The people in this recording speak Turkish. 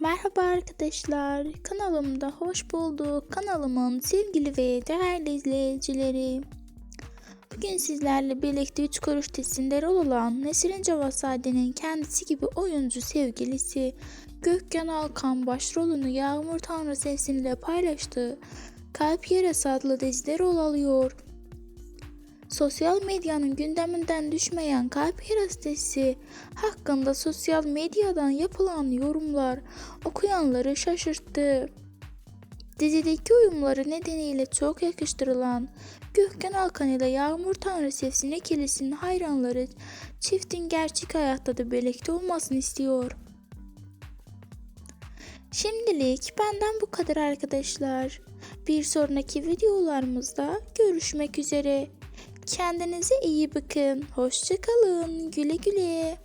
Merhaba arkadaşlar, kanalımda hoş bulduk. Kanalımın sevgili ve değerli izleyicileri. Bugün sizlerle birlikte 3 kuruş testinde rol olan Nesrin Cavasade'nin kendisi gibi oyuncu sevgilisi Gökhan Alkan başrolünü Yağmur Tanrı sesiyle paylaştığı Kalp Yarası adlı dizide rol alıyor. Sosyal medyanın gündeminden düşmeyen Kalp dizisi hakkında sosyal medyadan yapılan yorumlar okuyanları şaşırttı. Dizideki uyumları nedeniyle çok yakıştırılan Gökhan Alkan ile Yağmur Tanrısevsin ikilisinin hayranları çiftin gerçek hayatta da birlikte olmasını istiyor. Şimdilik benden bu kadar arkadaşlar. Bir sonraki videolarımızda görüşmek üzere. Kendinize iyi bakın. Hoşçakalın. Güle güle.